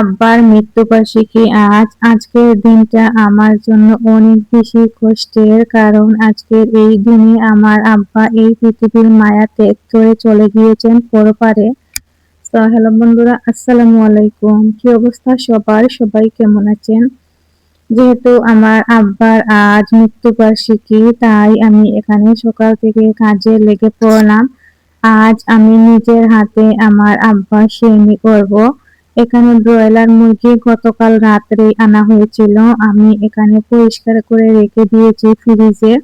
আব্বার মৃত্যুবার্ষিকী আজ, আজকের দিনটা আমার জন্য অনেক বেশি কষ্টের কারণ আজকের এই দিনে আমার আব্বা এই পৃথিবীর মায়া ত্যাগ করে চলে গিয়েছেন পরপারে। হ্যালো বন্ধুরা, আসসালামু আলাইকুম। কি অবস্থা সবার? সবাই কেমন আছেন? যেহেতু আমার আব্বার আজ মৃত্যুবার্ষিকী, তাই আমি এখানে সকাল থেকে কাজে লেগে পড়লাম। আজ আমি নিজের হাতে আমার আব্বার সেনি করব। এখানে ব্রয়লার মুরগি গতকাল রাত্রে আনা হয়েছিল। আমি এখানে পরিষ্কার করে রেখে দিয়েছি ফ্রিজে।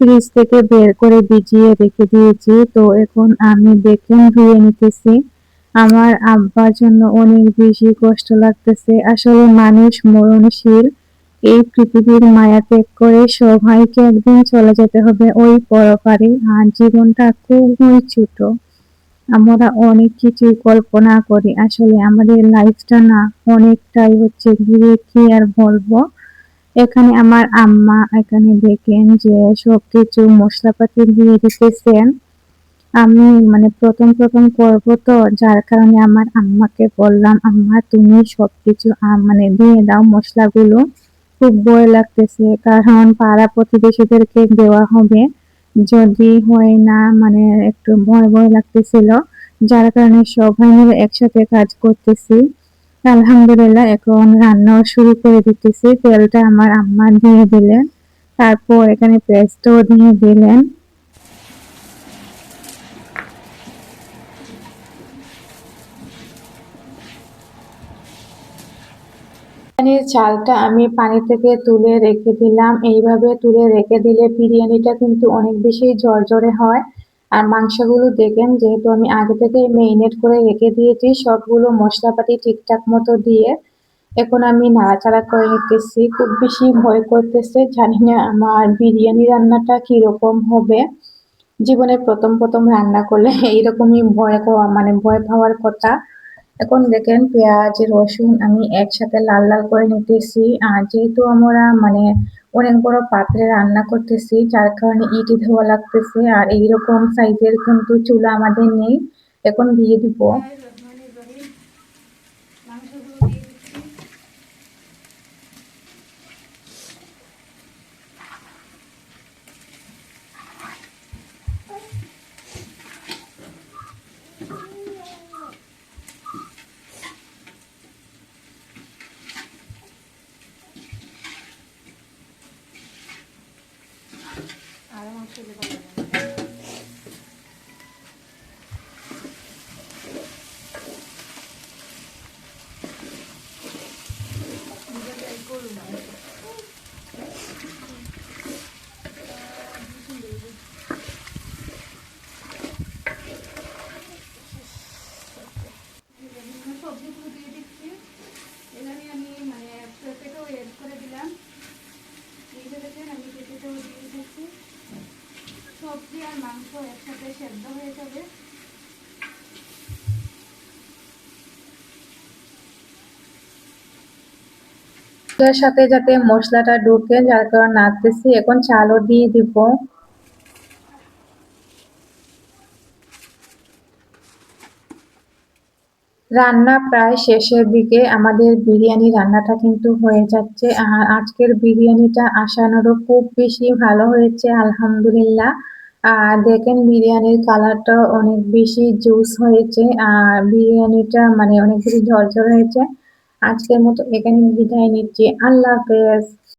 ফ্রিজ থেকে বের করে ভিজিয়ে রেখে দিয়েছি। তো এখন আমি দেখেন ধুয়ে নিতেছি। আমার আব্বার জন্য অনেক বেশি কষ্ট লাগতেছে। আসলে মানুষ মরণশীল। এই পৃথিবীর মায়া ত্যাগ করে সবাইকে একদিন চলে যেতে হবে ওই পরপারে। আর জীবনটা খুবই ছোট। আমরা অনেক কিছুই কল্পনা করি। আসলে আমাদের লাইফটা না অনেকটাই হচ্ছে ঘুরে কি আর বলব। এখানে আমার আম্মা, এখানে দেখেন যে সব কিছু মশলাপাতি দিয়ে দিতেছেন। আমি মানে প্রথম প্রথম করব তো, যার কারণে আমার আম্মাকে বললাম, আম্মা, তুমি সবকিছু মানে দিয়ে দাও মশলাগুলো। খুব ভয় লাগতেছে, কারণ পাড়া প্রতিবেশীদেরকে দেওয়া হবে। যদি হয় না মানে একটু ভয় ভয় লাগতেছিল। যার কারণে সবাই মিলে একসাথে কাজ করতেছি। আলহামদুলিল্লাহ, এখন রান্নাও শুরু করে দিতেছি। তেলটা আমার আম্মা দিয়ে দিলেন। তারপর এখানে পেস্টও দিয়ে দিলেন। বিরিয়ানির চালটা আমি পানি থেকে তুলে রেখে দিলাম। এইভাবে তুলে রেখে দিলে বিরিয়ানিটা কিন্তু অনেক বেশি জর্জরে হয়। আর মাংসগুলো দেখেন, যেহেতু আমি আগে থেকে মেরিনেট করে রেখে দিয়েছি, সবগুলো মশলাপাতি ঠিকঠাক মতো দিয়ে এখন আমি নাড়াচাড়া করে নিতেছি। খুব বেশি ভয় করতেছে, জানি না আমার বিরিয়ানি রান্নাটা কীরকম হবে। জীবনে প্রথম প্রথম রান্না করলে এইরকমই ভয় মানে ভয় পাওয়ার কথা। এখন দেখেন পেঁয়াজ, রসুন আমি একসাথে লাল লাল করে নিতেছি। আর যেহেতু আমরা মানে অনেক বড় পাত্রে রান্না করতেছি, যার কারণে ইটি ধোয়া লাগতেছে আর এইরকম সাইজের কিন্তু চুলা আমাদের নেই। এখন দিয়ে দিব। 谢谢大家 সেদ্ধ হয়ে যাবে। সাথে যাতে মশলাটা ঢুকে, যার নাড়তেছি, এখন চালও দিয়ে দিব। রান্না প্রায় শেষের দিকে, আমাদের বিরিয়ানি রান্নাটা কিন্তু হয়ে যাচ্ছে। আর আজকের বিরিয়ানিটা আসানোরও খুব বেশি ভালো হয়েছে, আলহামদুলিল্লাহ। আর দেখেন বিরিয়ানির কালারটা অনেক বেশি জুস হয়েছে, আর বিরিয়ানিটা মানে অনেক বেশি ঝরঝর হয়েছে। আজকের মতো এখানে বিদায় নিচ্ছি। আল্লাহ হাফেজ।